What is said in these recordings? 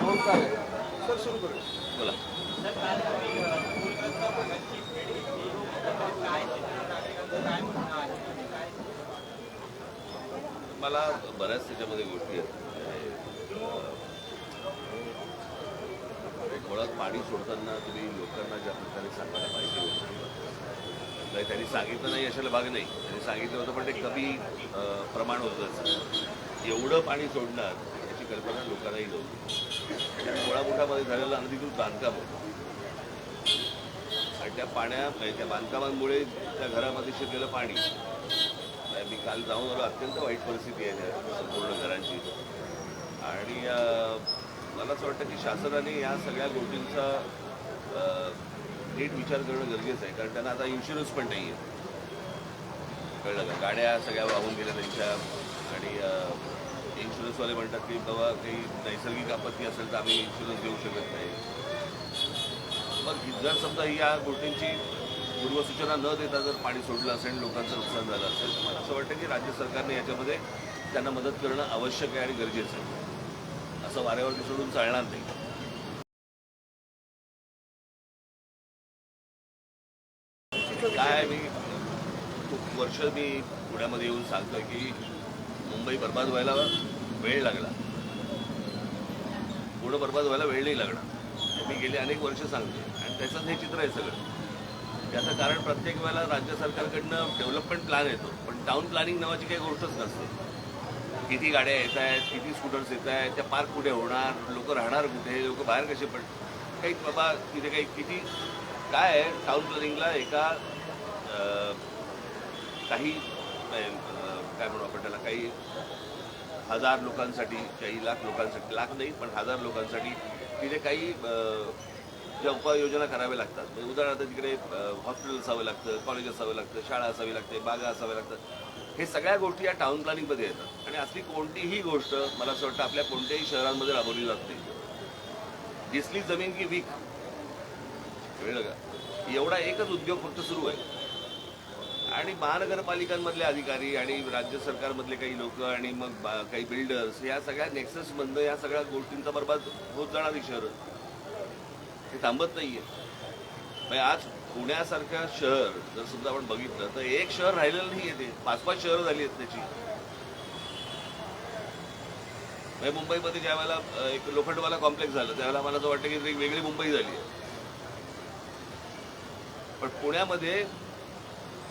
Sir सुरू करू बोला मला बऱ्याच त्याच्यामध्ये गोष्टी आहेत. म्हणजे, मुळात पाणी सोडताना तुम्ही लोकांना ज्या प्रकारे सांगायला पाहिजे नाही त्यांनी सांगितलं नाही अशाला भाग नाही. त्यांनी सांगितलं होतं पण ते कमी प्रमाण होतंच एवढं पाणी सोडणार याची कल्पना लोकांनाही नव्हती. महाराष्ट्रामध्ये झालेलं अनधिकृत बांधकाम होतं. आणि त्या पाण्या म्हणजे त्या बांधकामांमुळे त्या घरामध्ये शिरलेलं पाणी. नाही, मी काल जाऊन आलो अत्यंत वाईट परिस्थिती आहे त्या संपूर्ण घरांची. आणि मला असं वाटतं की शासनाने या सगळ्या गोष्टींचा नीट विचार करणं गरजेचं आहे. कारण त्यांना आता इन्शुरन्स पण नाही आहे कळलं का? गाड्या सगळ्या वाहून गेल्या त्यांच्या. आणि इन्शुरन्सवाले म्हणतात की बाबा काही नैसर्गिक आपत्ती असेल तर आम्ही इन्शुरन्स देऊ शकत नाही. मग जर समजा या गोष्टींची पूर्वसूचना न देता जर पाणी सोडलं असेल लोकांचं नुकसान झालं असेल तर मला असं वाटतं की राज्य सरकारने याच्यामध्ये त्यांना मदत करणं आवश्यक आहे आणि गरजेचं आहे. असं वाऱ्यावरती सोडून चालणार नाही. काय आहे, मी खूप वर्ष मी पुण्यामध्ये येऊन सांगतोय की मुंबई बर्बाद व्हायला वेळ लागला. पूर्ण बर्बाद व्हायला वेळ नाही लागणार. मी गेले अनेक वर्ष सांगते आणि त्याचंच हे चित्र आहे सगळं. त्याचं कारण प्रत्येक वेळेला राज्य सरकारकडनं डेव्हलपमेंट प्लॅन येतो. पण टाऊन प्लॅनिंग नावाची काही गोष्टच नसते. किती गाड्या येत आहेत किती स्कूटर्स येत आहेत त्या पार्क कुठे होणार लोक राहणार कुठे लोक बाहेर कसे पण काही बाबा तिथे काही किती काय आहे? टाऊन प्लॅनिंगला एका काही काय म्हणू आपण त्याला काही हजार लोकांसाठी काही लाख लोकांसाठी लाख नाही पण हजार लोकांसाठी तिथे काही ज्या उपाययोजना कराव्या लागतात. म्हणजे उदाहरणार्थ तिकडे हॉस्पिटल असावं लागतं कॉलेज असावं लागतं शाळा असावी लागते बागा असाव्या लागतात. हे सगळ्या गोष्टी या टाउन प्लॅनिंगमध्ये येतात. आणि असली कोणतीही गोष्ट मला असं वाटतं आपल्या कोणत्याही शहरांमध्ये राबवली जात नाही. दिसली जमीन की वीक. वेळ एवढा एकच उद्योग फक्त सुरू आहे. आणि महानगरपालिकांमधले अधिकारी आणि राज्य सरकारमधले काही लोक आणि मग काही बिल्डर्स या सगळ्या नेक्सस बंद या सगळ्या गोष्टींचा बरबाद होत जाणारी शहर. हे थांबत नाहीये. म्हणजे आज पुण्यासारखं शहर जर समजा आपण बघितलं तर एक शहर राहिलेलं नाहीये ते. पाच पाच शहरं झाली आहेत त्याची. म्हणजे मुंबईमध्ये ज्या वेळेला एक लोखंडवाला कॉम्प्लेक्स झालं त्यावेळेला मला असं वाटतं की एक वेगळी मुंबई झाली आहे. पण पुण्यामध्ये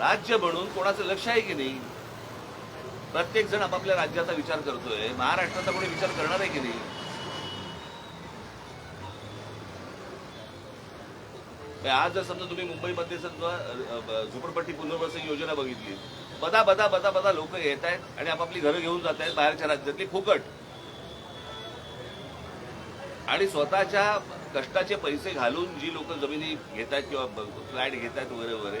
राज्य म्हणून कोणाचं लक्ष आहे की नाही? प्रत्येक जण आपापल्या राज्याचा विचार करतोय. महाराष्ट्राचा कोणी विचार करणार आहे की नाही? आज जर समजा तुम्ही मुंबईमध्ये समजा झोपडपट्टी पुनर्वसन योजना बघितली. बदा बदा बदा बदा लोक येत आहेत आणि आपापली घरं घेऊन जात आहेत बाहेरच्या राज्यातली फुकट. आणि स्वतःच्या कष्टाचे पैसे घालून जी लोक जमिनी घेत आहेत किंवा फ्लॅट घेत आहेत वगैरे वगैरे